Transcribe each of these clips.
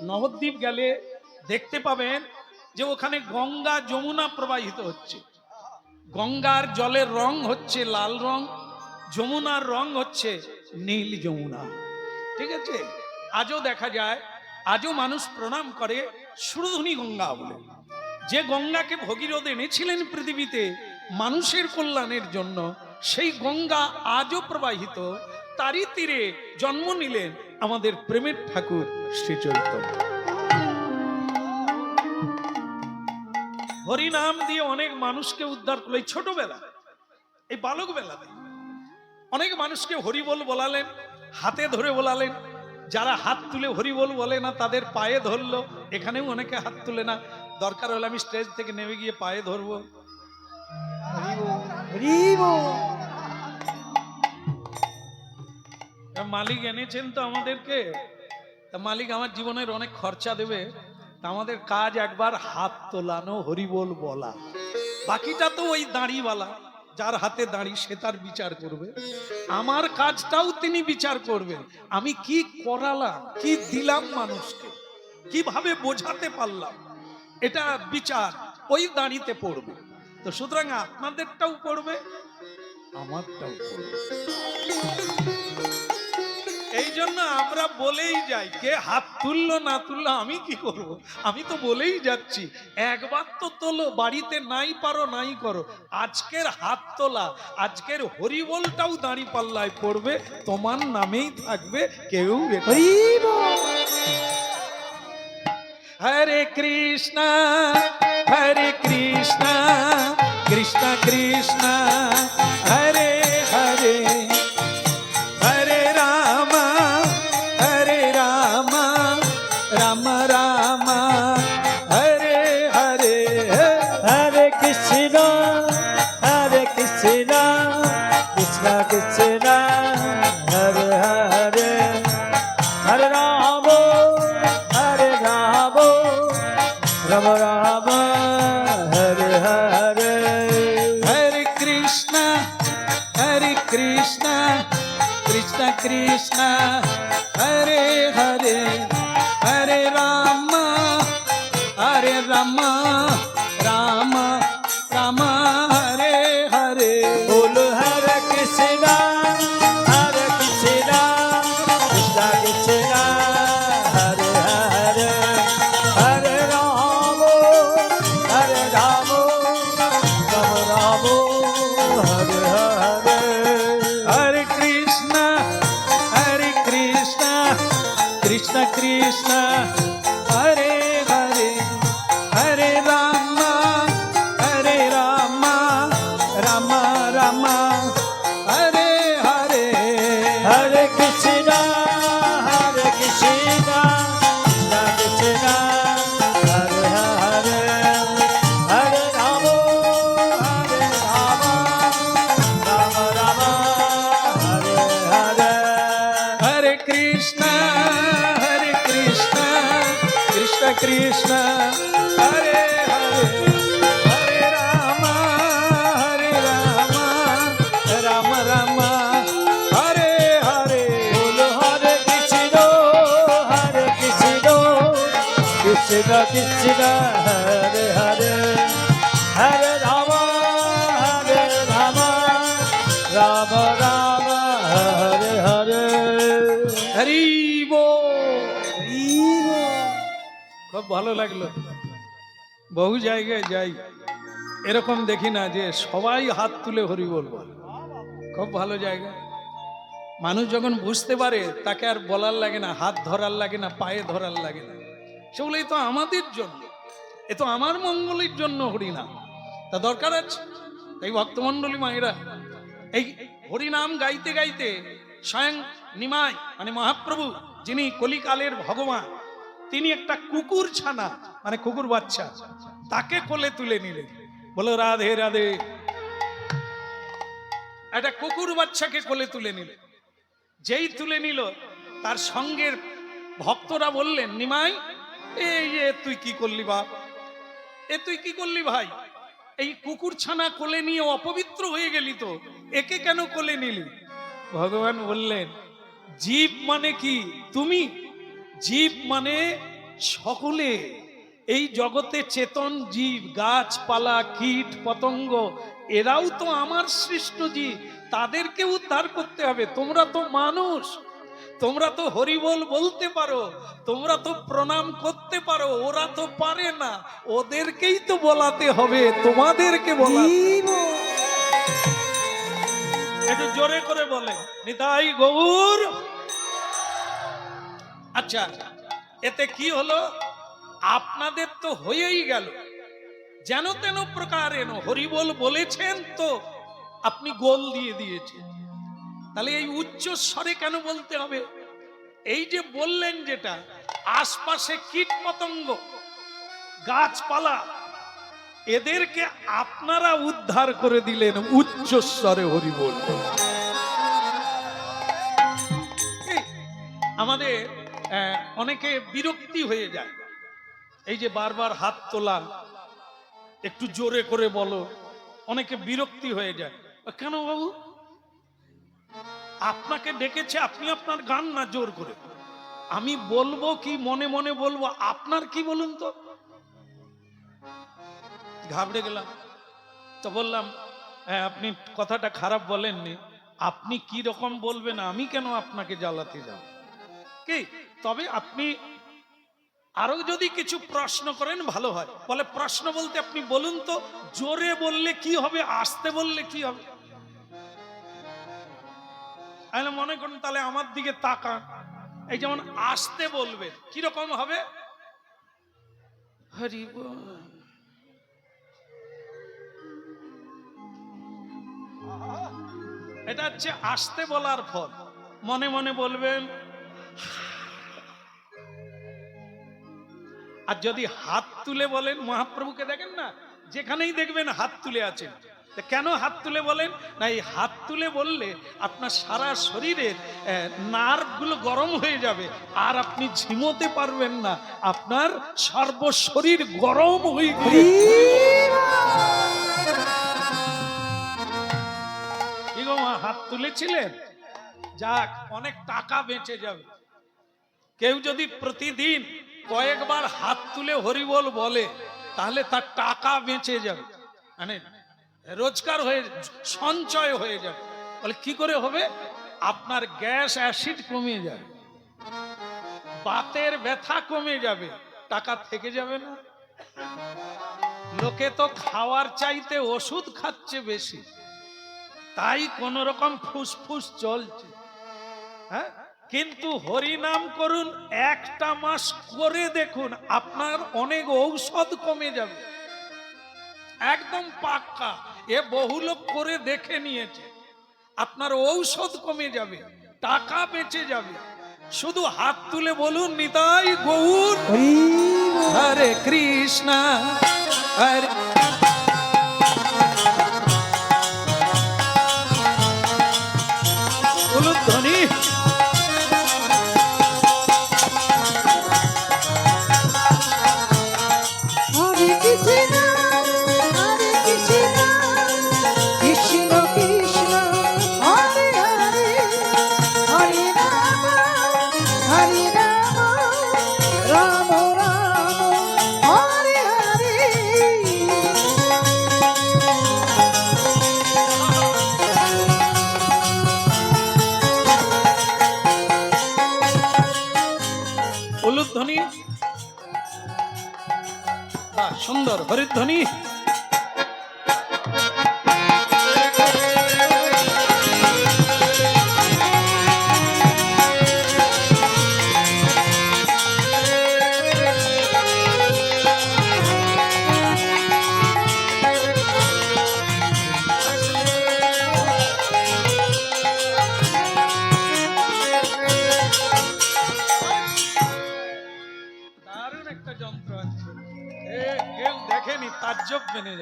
নবদ্বীপ গেলে দেখতে পাবেন যে ওখানে গঙ্গা যমুনা প্রবাহিত হচ্ছে। গঙ্গার জলের রং হচ্ছে লাল রং, যমুনার রং হচ্ছে নীল যমুনা। ঠিক আছে? আজও দেখা যায়, আজও মানুষ প্রণাম করে সুরধুনি গঙ্গা বলে। যে গঙ্গাকে ভগীরথ এনেছিলেন পৃথিবীতে মানুষের কল্যাণের জন্য, সেই গঙ্গা আজও প্রবাহিত, তারই তীরে জন্ম নিলেন আমাদের প্রেমের ঠাকুর শ্রী চৈতন্য। হরিনাম দিয়ে অনেক মানুষকে উদ্ধার করল। এই ছোটবেলা, এই বালক বেলাতে অনেক মানুষকে হরিবল বলালেন, হাতে ধরে বলালেন। যারা হাত তুলে হরিবল বলে না, তাদের পায়ে ধরলো। এখানেও অনেকে হাত তুলে না। দরকার হলে আমি স্টেজ থেকে নেমে গিয়ে পায়ে ধরবো। মালিক এনেছেন তো আমাদেরকে? তা মালিক আমার জীবনের অনেক খরচা দেবে। তা আমাদের কাজ একবার হাত তোলানো হরিবল বলা। বাকিটা তো ওই দাঁড়িওয়ালা, যার হাতে দাঁড়ি সে তার বিচার করবে। আমার কাজটাও তিনি বিচার করবেন। আমি কি করালাম, কি দিলাম মানুষকে, কীভাবে বোঝাতে পারলাম, এটা বিচার ওই দাঁড়িতে পড়বে। তো সুতরাং আপনাদেরটাও পড়বে, আমারটাও পড়বে। এই জন্য আমরা বলেই যাই কে হাত তুললো না তুললো আমি কি করব? আমি তো বলেই যাচ্ছি একবার তো তোলো বাড়িতে নাই পারো নাই করো আজকের হাত তোলা আজকের হরিবলটাও দাঁড়ি পাল্লায় পড়বে তোমার নামেই থাকবে কেউ হরে কৃষ্ণ হরে কৃষ্ণ কৃষ্ণ কৃষ্ণ হরে কৃষ্ণ হরে হরে Krishna, Krishna. ভালো লাগল। বহু জায়গায় যাই, এরকম দেখি না যে সবাই হাত তুলে হরি বল খুব ভালো জায়গা। মানুষ যখন বুঝতে পারে, তাকে আর বলার লাগে না, হাত ধরার লাগে না, পায়ে ধরার লাগে না। সেগুলোই তো আমাদের জন্য। এ তো আমার মঙ্গলের জন্য হরিনাম তা দরকার আছে? এই ভক্তমণ্ডলী মায়েরা, এই হরিনাম গাইতে গাইতে স্বয়ং নিমাই মানে মহাপ্রভু, যিনি কলিকালের ভগবান তিনি একটা কুকুর ছানা মানে কুকুর বাচ্চা, তাকে কোলে তুলে নিলেন। বলো রাধে রাধে। একটা কুকুর বাচ্চাকে কোলে তুলে নিলেন। যেই তুলে নিল, তার সঙ্গের ভক্তরা বললেন, নিমাই, এই যে তুই কি করলি বাপ? এ তুই কি করলি ভাই? এই কুকুর ছানা কোলে নিয়ে অপবিত্র হয়ে গেলি তো, একে কেন কোলে নিলি? ভগবান বললেন, জীব মানে কি? তুমি? জীব মানে সকলে। এই জগতে চেতন জীব গাছপালা কীট পতঙ্গ এরাও তো আমার সৃষ্ট জীব। তাদেরকে উদ্ধার করতে হবে। তোমরা তো মানুষ। তোমরা তো হরিবল বলতে পারো। তোমরা তো প্রণাম করতে পারো। ওরা তো পারে না। ওদেরকেই তো বলাতে হবে। তোমাদেরকে বলা একটু জোরে করে বলে নিতাই গৌর। আচ্ছা এতে কি হলো? আপনাদের তো হয়েই গেল। যেন তেন প্রকার এন হরিবল বলেছেন তো, আপনি গোল দিয়ে দিয়েছেন। তাহলে এই উচ্চ স্বরে কেন বলতে হবে? এই যে বললেন যেটা, আশপাশে কীট পতঙ্গ, গাছপালা, এদেরকে আপনারা উদ্ধার করে দিলেন উচ্চ স্বরে হরিবল। আমাদের অনেকে বিরক্তি হয়ে যায়। এই যে বারবার হাত তোলা, একটু জোরে করে বলো, অনেকে বিরক্তি হয়ে যায়। কেন বাবু? আপনাকে ডেকেছে, আপনি আপনার গান না জোর করে। আমি বলব কি, মনে মনে বলব, আপনার কি বলুন তো? ঘাবড়ে গেলাম। তো বললাম হ্যাঁ আপনি কথাটা খারাপ বলেননি। আপনি কি রকম বলবেন, আমি কেন আপনাকে জ্বালাতে যাব? কি তবে আপনি আরও যদি কিছু প্রশ্ন করেন ভালো হয়। বলে প্রশ্ন বলতে আপনি বলুন তো জোরে বললে কি হবে আসতে বললে কি হবে? মনে করুন তাহলে আমার দিকে তাকান। এই যেমন আসতে বলবেন কীরকম হবে? হরি এটা হচ্ছে আসতে বলার ফল। মনে মনে বলবেন আর যদি হাত তুলে বলেন মহাপ্রভুকে, দেখেন না, যেখানেই দেখবেন হাত তুলে আছেন। কেন হাত তুলে বলেন? না, এই হাত তুলে বললে আপনার সারা শরীরের নার্ভগুলো গরম হয়ে যাবে। আর আপনি ঝিমোতে পারবেন না। আপনার সর্বশরীর গরম হয়ে গিয়ে হাত তুলেছিলেন? যাক, অনেক টাকা বেঁচে যাবে। কেউ যদি প্রতিদিন কয়েকবার হাত তুলে হরিবল বলে, তাহলে তার টাকা বেঁচে যাবে। মানে রোজগার হয়ে, সঞ্চয় হয়ে যাবে। বলে কি করে হবে? আপনার গ্যাস অ্যাসিড কমে যাবে। বাতের ব্যথা কমে যাবে। টাকা থেকে যাবে না। লোকে তো খাওয়ার চাইতে ওষুধ খাচ্ছে বেশি। তাই কোন রকম ফুসফুস চলছে। হ্যাঁ? কিন্তু হরি নাম করুন একটা মাস করে দেখুন আপনার অনেক ঔষধ কমে যাবে। একদম পাক্কা এ বহু লোক করে দেখে নিয়েছে। আপনার ঔষধ কমে যাবে টাকা বেঁচে যাবে। শুধু হাত তুলে বলুন নিতাই গৌর। হরে কৃষ্ণ হরে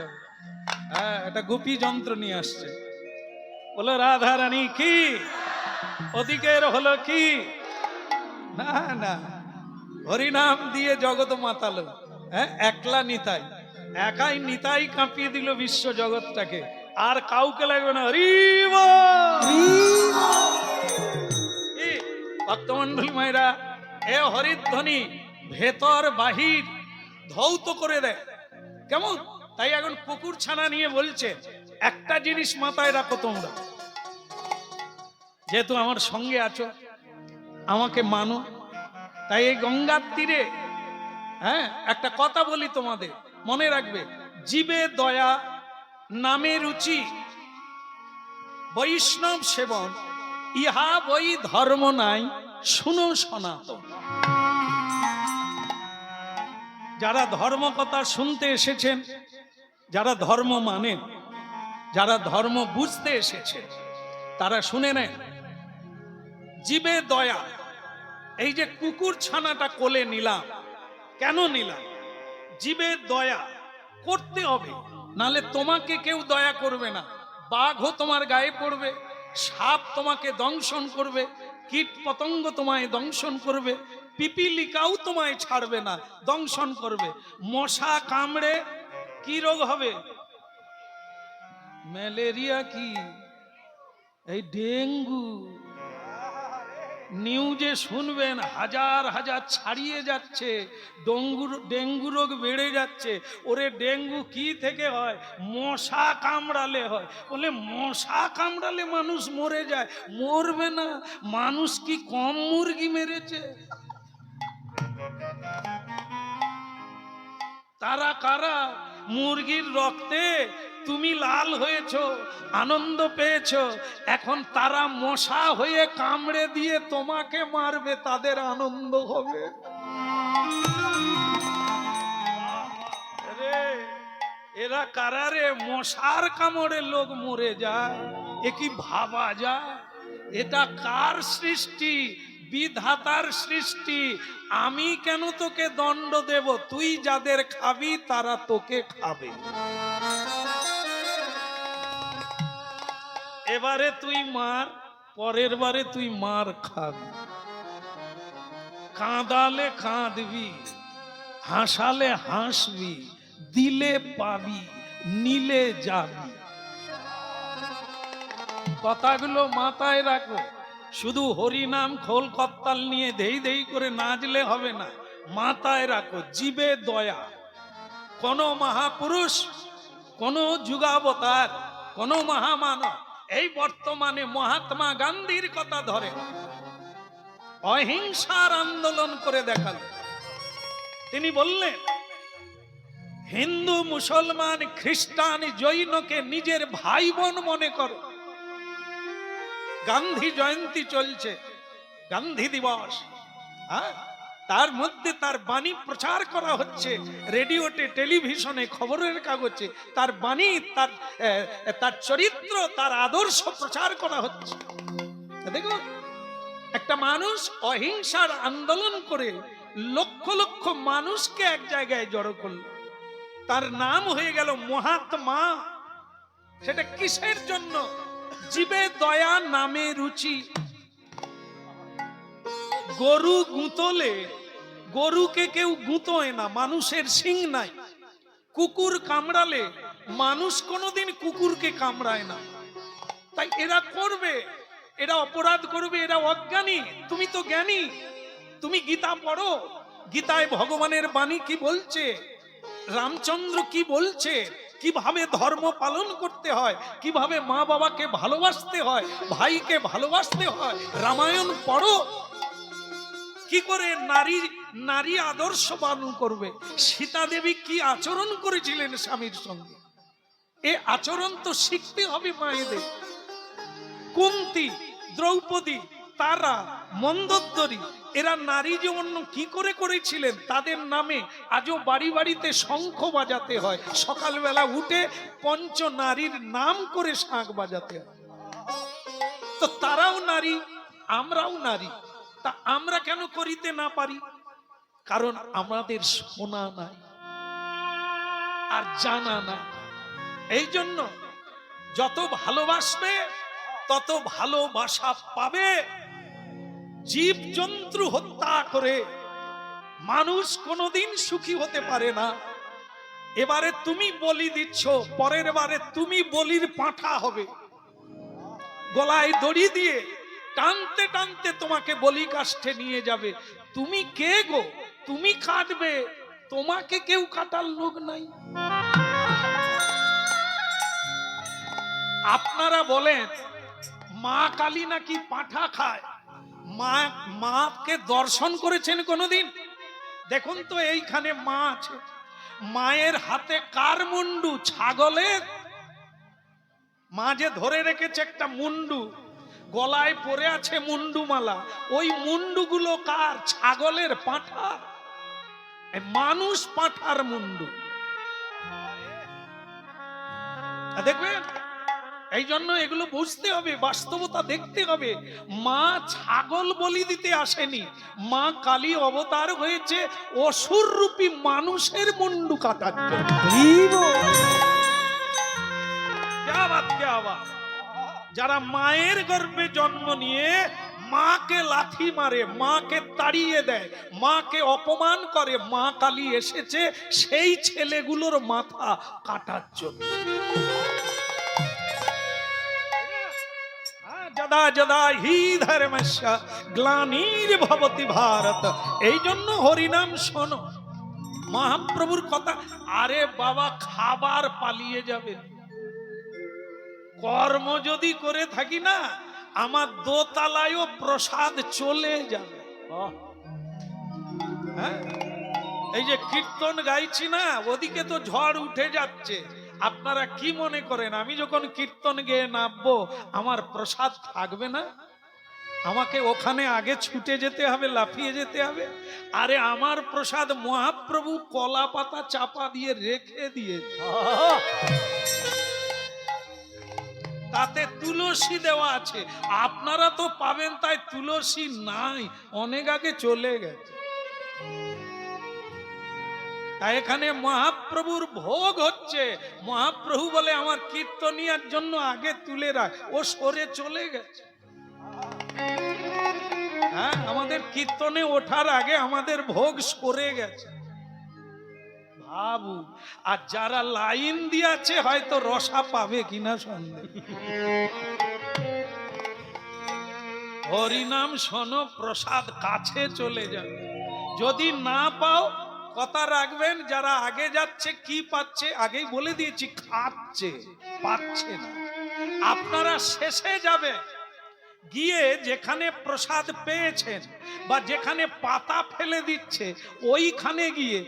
যাবে হ্যাঁ গোপী যন্ত্র নিয়ে আসছে। বলো, রাধা রানী, কি? হলো কি? না না। হরিনাম দিয়ে জগৎ মাতালো। হ্যাঁ একলা নিতাই। একাই নিতাই কাঁপিয়ে দিল বিশ্ব জগৎটাকে। আর কাউকে লাগবে না। হরি ভক্তমন্ডলী মায়েরা এ হরিধ্বনি, ভেতর বাহির ধৌত করে দেয় কেমন? তাই এখন কুকুর ছানা নিয়ে বলছে, একটা জিনিস মাথায় রাখো তোমরা। যেহেতু আমার সঙ্গে আছো, আমাকে মানো, তাই এই গঙ্গার তীরে হ্যাঁ একটা কথা বলি তোমাদের, মনে রাখবে, জীবে দয়া, নামে রুচি, বৈষ্ণব সেবন, ইহা বই ধর্ম নাই, শুনো সনাতন। যারা ধর্ম কথা শুনতে এসেছেন যারা ধর্ম মানেন যারা ধর্ম বুঝতে এসেছে, তারা শুনে নেন, জীবে দয়া, এই যে কুকুর ছানাটা কোলে নিলাম, কেন নিলাম? জীবের দয়া, করতে হবে, নালে তোমাকে কেউ দয়া করবে না। বাঘও তোমার গায়ে পড়বে, সাপ তোমাকে দংশন করবে, কীট পতঙ্গ তোমায় দংশন করবে, পিপিলিকাও তোমায় ছাড়বে না, দংশন করবে। মশা কামড়ে কি রোগ হবে? ম্যালেরিয়া কি? এই ডেঙ্গু। নিউজে শুনবেন হাজার হাজার ছাড়িয়ে যাচ্ছে ডেঙ্গু ডেঙ্গু রোগ বেড়ে যাচ্ছে। ওরে ডেঙ্গু কি থেকে হয়? মশা কামড়ালে হয়। বলে মশা কামড়ালে মানুষ মরে যায়। মরবে না। মানুষ কি কম মুরগি মেরেছে? তারা কারা? মুরগির রক্তে তুমি লাল হয়েছো, আনন্দ পেয়েছ, এখন তারা মশা হয়ে কামড়ে দিয়ে তোমাকে মারবে, তাদের আনন্দ হবে। এরা কারারে মশার কামড়ে লোক মরে যায়, এ কি ভাবা যায়? এটা কার সৃষ্টি? বিধাতার সৃষ্টি। আমি কেন তোকে দণ্ড দেব? তুই যাদের খাবি, তারা তোকে খাবে। এবারে তুই মার, পরের বারে তুই মার খাবি। কাঁদালে কাঁদবি, হাসালে হাসবি, দিলে পাবি, নিলে যাবি। কথাগুলো মাথায় রাখো। শুধু হরিনাম খোল কত্তাল নিয়ে ধেই ধেই করে নাচলে হবে না। মাথায় রাখো, জীবে দয়া। কোন মহাপুরুষ, কোন যুগাবতার, কোন মহামানব এই বর্তমানে মহাত্মা গান্ধীর কথা ধরে। অহিংসার আন্দোলন করে দেখাল। তিনি বললেন, হিন্দু, মুসলমান, খ্রিস্টান, জৈনকে নিজের ভাই বোন মনে করো। গান্ধী জয়ন্তী চলছে, গান্ধী দিবস হ্যাঁ? তার মধ্যে তার বাণী প্রচার করা হচ্ছে, রেডিওতে, টেলিভিশনে, খবরের কাগজে, তার বাণী, তার তার চরিত্র, তার আদর্শ প্রচার করা হচ্ছে। দেখুন, একটা মানুষ অহিংসার আন্দোলন করে লক্ষ লক্ষ মানুষকে এক জায়গায় জড়ো করল। তার নাম হয়ে গেল মহাত্মা। সেটা কিসের জন্য? জীবে দয়া নামে রুচি। গরু গুঁতলে, গরুকে কেউ গুঁতোয় না, মানুষের সিং নাই। কুকুর কামড়ালে, মানুষ কোনোদিন কুকুরকে কামড়ায় না। তাই এরা করবে, এরা অপরাধ করবে, এরা অজ্ঞানী। তুমি তো জ্ঞানী। তুমি গীতা পড়ো। গীতায় ভগবানের বাণী কি বলছে? রামচন্দ্র কি বলছে? কীভাবে ধর্ম পালন করতে হয়? কীভাবে মা বাবাকে ভালোবাসতে হয়? ভাইকে ভালোবাসতে হয়? রামায়ণ পড়ো। কি করে নারী নারী আদর্শ পালন করবে? সীতা দেবী কি আচরণ করেছিলেন স্বামীর সঙ্গে? এ আচরণ তো শিখতে হবে মায়েদের। কুন্তি, দ্রৌপদী, তারা মন্দোদরী এরা নারী জন্য কি করে করেছিলেন, তাদের নামে আজও বাড়ি বাড়িতে শঙ্খ বাজাতে হয়। সকালবেলা উঠে পঞ্চ নারীর নাম করে শাঁখ বাজাতে হয়। তো তারাও নারী, আমরাও নারী। তা আমরা কেন করিতে না পারি? কারণ আমাদের শোনা নাই আর জানা না এই জন্য যত ভালোবাসবে, তত ভালোবাসা পাবে। জীব জন্তু হত্যা করে মানুষ কোনোদিন সুখী হতে পারে না। এবারে তুমি বলি দিচ্ছ, পরের বারে তুমি বলির পাঁঠা হবে। গলায় দড়ি দিয়ে টানতে টানতে তোমাকে বলি কাষ্ঠে নিয়ে যাবে। তুমি কে গো? তুমি কাটবে তোমাকে কেউ কাটার লোক নাই। আপনারা বলেন, মা কালী নাকি পাঠা খায়? মা, মাকে দর্শন করেছেন কোনোদিন? দেখুন তো এইখানে মা আছে। মায়ের হাতে কার মুন্ডু? ছাগলের? মা যে ধরে রেখেছে একটা মুন্ডু, গলায় পরে আছে মুন্ডুমালা, ওই মুন্ডুগুলো কার? ছাগলের পাঁঠা। মানুষ পাঁঠার মুন্ডু। দেখবেন? এই জন্য এগুলো বুঝতে হবে বাস্তবতা দেখতে হবে। মা ছাগল বলি দিতে আসেনি। মা কালী অবতার হয়েছে অসুর রূপী মানুষের মুন্ডু কাটার যারা মায়ের গর্ভে জন্ম নিয়ে মাকে লাথি মারে মাকে তাড়িয়ে দেয় মাকে অপমান করে মা কালী এসেছে সেই ছেলেগুলোর মাথা কাটার জন্য। যদা যদা হি ধর্মস্য গ্লানির ভবতি ভারত। এই জন্য হরিনাম শোনো। মহাপ্রভুর কথা, আরে বাবা, খাবার পালিয়ে যাবে। কর্ম যদি করে থাকি না, আমার দোতলায়ও প্রসাদ চলে যাবে। হ্যাঁ? এই যে কীর্তন গাইছি না, ওদিকে তো ঝড় উঠে যাচ্ছে। আপনারা কি মনে করেন, আমি যখন কীর্তন গেয়ে নামবো, আমার প্রসাদ থাকবে না? আমাকে ওখানে আগে ছুটে যেতে হবে, লাফিয়ে যেতে হবে? আরে আমার প্রসাদ মহাপ্রভু কলা পাতা চাপা দিয়ে রেখে দিয়েছে। তাতে তুলসী দেওয়া আছে। আপনারা তো পাবেন, তাই তুলসী নাই, অনেক আগে চলে গেছে। তাই এখানে মহাপ্রভুর ভোগ হচ্ছে। মহাপ্রভু বলে, আমার কীর্তনিয়ার জন্য আগে তুলে রাখ। ও সরে চলে গেছে। হ্যাঁ আমাদের কীর্তনে ওঠার আগে আমাদের ভোগ সরে গেছে। ভাবু আর যারা লাইন দিয়েছে, হয়তো রসা পাবে কিনা সন্দেহ। হরিনাম শোনো, প্রসাদ কাছে চলে যাবে। যদি না পাও কথা রাখবেন, যারা আগে যাচ্ছে, কি পাচ্ছে? আগেই বলে দিয়েছি, খাচ্ছে, পাচ্ছে না। আপনারা শেষে যাবে গিয়ে যেখানে প্রসাদ পেয়েছেন বা যেখানে পাতা ফেলে দিচ্ছে, ওইখানে গিয়ে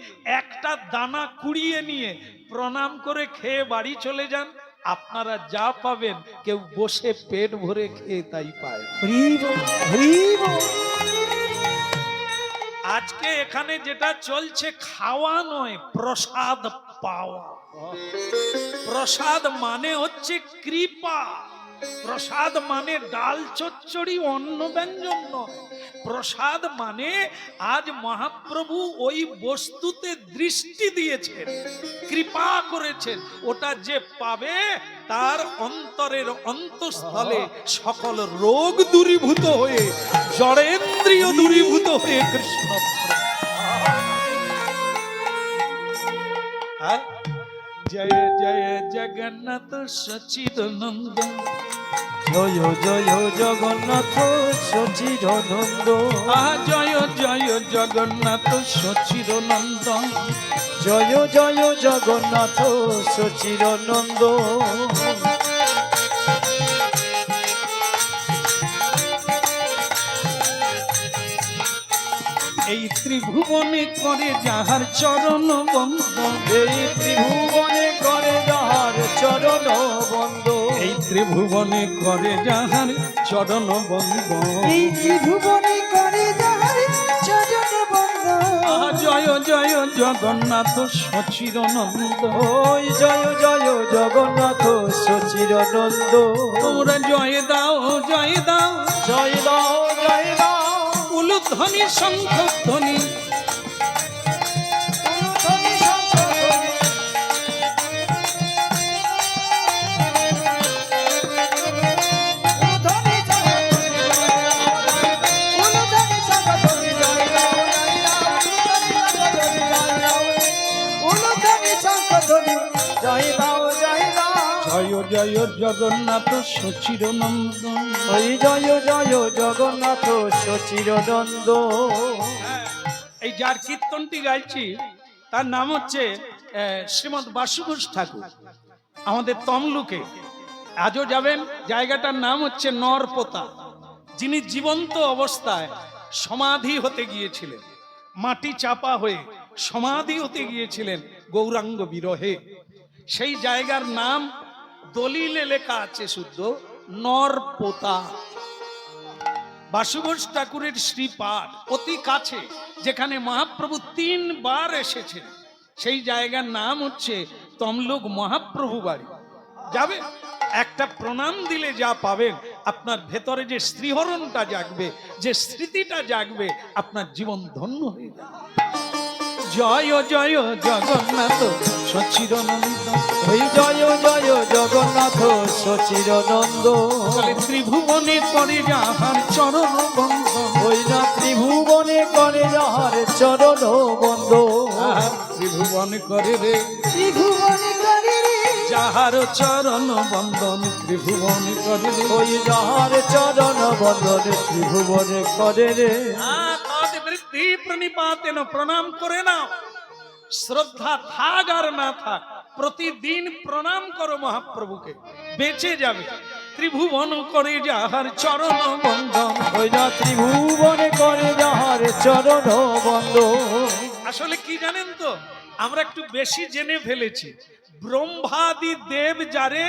একটা দানা কুড়িয়ে নিয়ে প্রণাম করে খেয়ে বাড়ি চলে যান। আপনারা যা পাবেন, কেউ বসে পেট ভরে খেয়ে তাই পায়। আজকে এখানে যেটা চলছে, খাওয়া নয়, প্রসাদ পাওয়া। প্রসাদ মানে হচ্ছে কৃপা। প্রসাদ মানে ডাল চচ্চড়ি, অন্ন ব্যঞ্জন নয়। প্রসাদ মানে আজ মহাপ্রভু ওই বস্তুতে দৃষ্টি দিয়েছেন, কৃপা করেছেন। ওটা যে পাবে, তার অন্তরের অন্তঃস্থলে সকল রোগ দূরীভূত হয়ে জড়েন্দ্রিয় দূরীভূত হয়ে কৃষ্ণ হ্যাঁ? জয় জয় জগন্নাথ সচিদানন্দ। জয় জয় জগন্নাথ সচিদানন্দ। জয় জয় জগন্নাথ সচিদানন্দ। জয় জয় জগন্নাথ সচিদানন্দ। ত্রিভুবনে করে যাহার চরণ বন্ধ। এই ত্রিভুবনে করে যাহার চরণ বন্ধ। এই ত্রিভুবনে করে যাহার চরণ বন্ধ। এই ত্রিভুবনে করে যাহার চরণ বন্ধ। জয় জয় জগন্নাথ সচিদানন্দ ওই জয় জয় জগন্নাথ সচিদানন্দ তোমরা জয় দাও জয় দাও। জয় দাও জয় দাও। উলুধ্বনি শঙ্খ ধ্বনি শঙ্খ ধ্বনি। উলুধ্বনি শঙ্খ ধ্বনি জয় জয় দাও, জয় দাও। ওই জয় জয়, জগন্নাথ, সচিরনন্দ। এই যার কীর্তনটি গাইছি, তার নাম হচ্ছে শ্রীমৎ বাসুঘোষ ঠাকুর। আমাদের তমলুকে আজও যাবেন, জায়গাটার নাম হচ্ছে নরপোতা। যিনি জীবন্ত অবস্থায় সমাধি হতে গিয়েছিলেন। মাটি চাপা হয়ে সমাধি হতে গিয়েছিলেন গৌরাঙ্গ বিরহে। সেই জায়গার নাম দলিলে লেখা আছে শুদ্ধ নরপোতা বাসুঘোষ ঠাকুরের শ্রীপাঠ অতি কাছে, যেখানে মহাপ্রভু তিনবার এসেছেন। সেই জায়গার নাম হচ্ছে তমলুক মহাপ্রভু বাড়ি। যাবে, একটা প্রণাম দিলে যা পাবেন, আপনার ভেতরে যে শ্রীহরণটা জাগবে, যে স্মৃতিটা জাগবে, আপনার জীবন ধন্য হয়ে যাবে। জয় জয় জগন্নাথ সচিরনন্দ ওই জয় জয় জগন্নাথ সচির নন্দ ত্রিভুবনে করে যাহার চরণ বন্ধ। ওই না ত্রিভুবনে করে যাহার চরণ বন্ধ। ত্রিভুবন করে রে। ত্রিভুবনে করে রে। যাহার চরণ বন্দন ত্রিভুবন করে রে। ওই যাহার চরণ বন্দন ত্রিভুবনে করে রে। বৃদ্ধি প্রণিপাতেন প্রণাম করে নাও। শ্রদ্ধা থাক আর না থাক প্রতিদিন প্রণাম করো মহাপ্রভুকে বেঁচে যাবে। ত্রিভুবন করে যাহার চরণ বন্দন ওই না ত্রিভুবনে করে যাহার চরণ বন্ধ আসলে কি জানেন তো আমরা একটু বেশি জেনে ফেলেছি ব্রহ্মাদি দেব যারে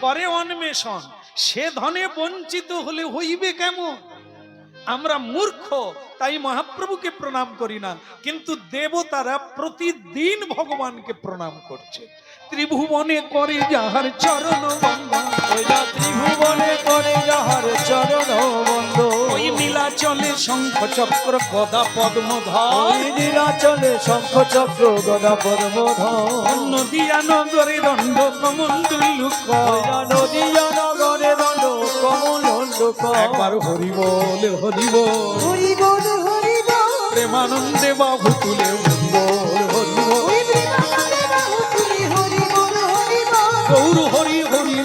করে অন্বেষণ সে ধনে বঞ্চিত হলে হইবে কেমন? আমরা মূর্খ তাই মহাপ্রভুকে প্রণাম করি না। কিন্তু দেবতারা প্রতিদিন ভগবানকে প্রণাম করছে। ত্রিভুবনে করে যাহার চরণ ত্রিভুবনে করে যাহার চরণ বন্ধ। ওই নীলা চলে শঙ্খ চক্র গদা পদ্ম ধর ওই নীলাচলে শঙ্খ চক্র গদা পদ্মধর। নদিয়া নগরে দণ্ড কমণ্ডলু কর নদীয়া নগরে দণ্ড একবার হরি বল হরি বল হরি বল হরি বল প্রেমানন্দে বাবু তুলে হরি বল হরি বল গৌর হরি হরি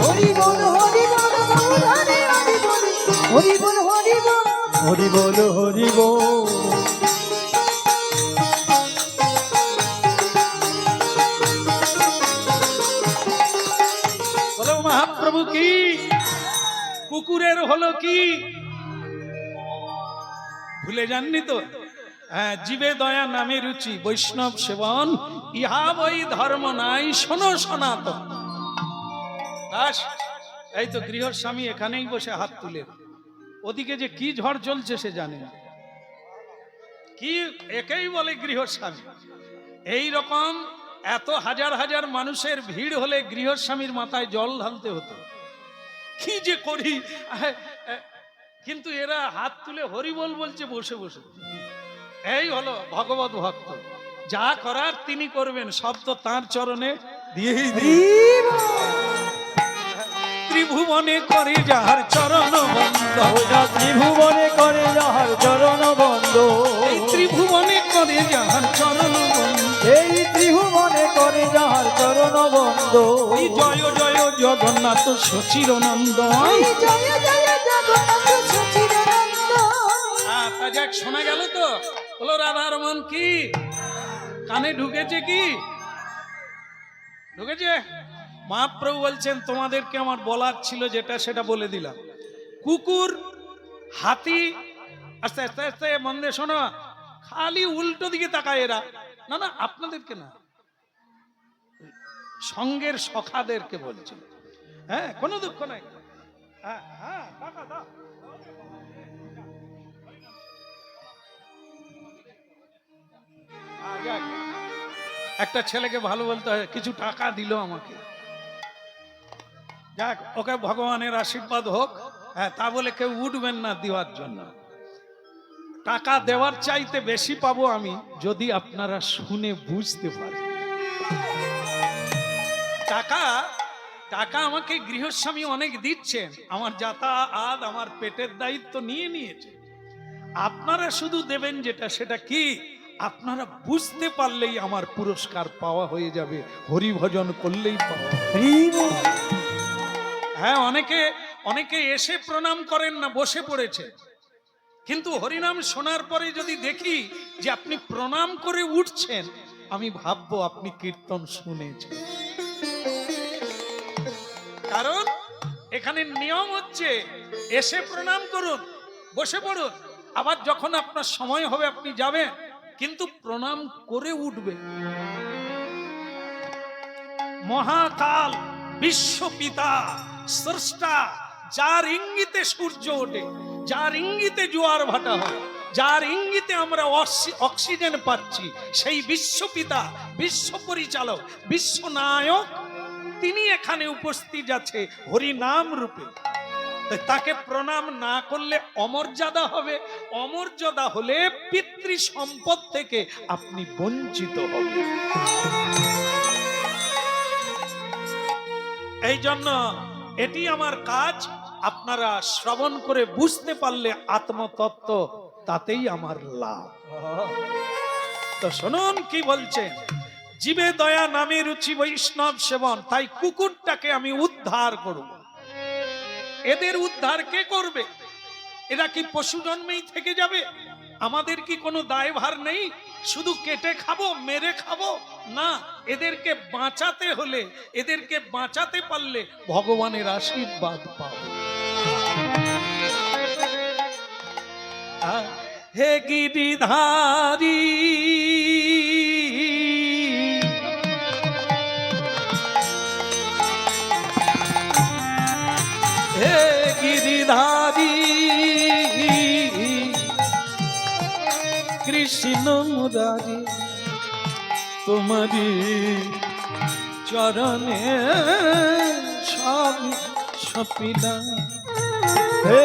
হরি বল হরি বল হরি বল। হরি বল হরি বল। হরি বল হরি বলো কুকুরের হলো কি? ভুলে যাননি তো? হ্যাঁ জীবে দয়া নামে রুচি বৈষ্ণব সেবন ইহা বই ধর্ম নাই শোনো সনাতন। ব্যাস, এই তো গৃহস্বামী এখানেই বসে হাত তুলে। ওদিকে যে কি ঝড় চলছে সে জানে না। কি একেই বলে গৃহস্বামী। এই রকম এত হাজার হাজার মানুষের ভিড় হলে গৃহস্বামীর মাথায় জল ঢালতে হতো। কি যে করি? কিন্তু এরা হাত তুলে হরিবল বলছে বসে বসে। এই হলো ভগবত ভক্ত। যা করার তিনি করবেন সব তো তাঁর চরণে দিয়েই ত্রিভুবনে করে যাহার চরণ বন্ধ। ত্রিভুবনে করে যাহার চরণ বন্ধ। এই ত্রিভুবনে করে যাহার চরণ বন্ধ। এই ত্রিভুবনে করে যাহার বন্ধ জয় জয় জগন্নাথ জয় জয় তা যাক শোনা গেল তো? বলো রাধার মন কি? কানে ঢুকেছে কি? ঢুকেছে? মহাপ্রভু বলছেন তোমাদেরকে আমার বলার ছিল যেটা সেটা বলে দিলাম। কুকুর হাতি আস্তে আস্তে আস্তে মন্দে দিয়ে শোনো। খালি উল্টো দিকে তাকায় এরা। না না আপনাদেরকে না। সঙ্গের সখাদেরকে বলছে হ্যাঁ কোনো দুঃখ নাই। হ্যাঁ হ্যাঁ একটা ছেলেকে ভালো বলতে হয়, কিছু টাকা দিল আমাকে। যাক, ওকে ভগবানের আশীর্বাদ হোক। হ্যাঁ তা বলে কেউ উঠবেন না দেওয়ার জন্য। টাকা দেওয়ার চাইতে বেশি পাবো আমি যদি আপনারা শুনে বুঝতে পারেন। টাকা টাকা আমাকে গৃহস্বামী অনেক দিচ্ছেন। আমার যাতায়াত আমার পেটের দায়িত্ব নিয়ে নিয়েছে। আপনারা শুধু দেবেন যেটা, সেটা কি? আপনারা বুঝতে পারলেই আমার পুরস্কার পাওয়া হয়ে যাবে। হরি ভজন করলেই পাওয়া হ্যাঁ অনেকে অনেকে এসে প্রণাম করেন না, বসে পড়েছে। কিন্তু হরিনাম শোনার পরে যদি দেখি যে আপনি প্রণাম করে উঠছেন, আমি ভাববো আপনি কীর্তন শুনেছেন। কারণ এখানে নিয়ম হচ্ছে, এসে প্রণাম করুন, বসে পড়ুন। আবার যখন আপনার সময় হবে, আপনি যাবেন, কিন্তু প্রণাম করে উঠবে। মহাকাল, বিশ্বপিতা, স্রষ্টা, যার ইঙ্গিতে সূর্য ওঠে, যার ইঙ্গিতে জোয়ার ভাটা হয়, যার ইঙ্গিতে আমরা অক্সি- অক্সিজেন পাচ্ছি, সেই বিশ্বপিতা বিশ্ব পরিচালক বিশ্বনায়ক তিনি এখানে উপস্থিত আছে, হরিনাম রূপে। তাকে প্রণাম না করলে অমর্যাদা হবে, অমর্যাদা হলে পিতৃ সম্পদ থেকে আপনি বঞ্চিত হবেন। এই জন্য এটি আমার কাজ, আপনারা শ্রবণ করে বুঝতে পারলে আত্মতত্ত্ব, তাতেই আমার লাভ। তো শুনুন কি বলছেন। জীবে দয়া নামে রুচি বৈষ্ণব সেবন, তাই কুকুরটাকে আমি উদ্ধার করব। এদের উদ্ধার কে করবে? এরা কি পশু জন্মেই থেকে যাবে? আমাদের কি কোনো দায়ভার নেই? শুধু কেটে খাব, মেরে খাব? না, এদেরকে বাঁচাতে হলে, এদেরকে বাঁচাতে পারলে ভগবানের আশীর্বাদ পাবো। হে গিরিধারী হে গিরিধারী। কৃষ্ণ মুরারি তোমারি চরণে সব সপিলা। হে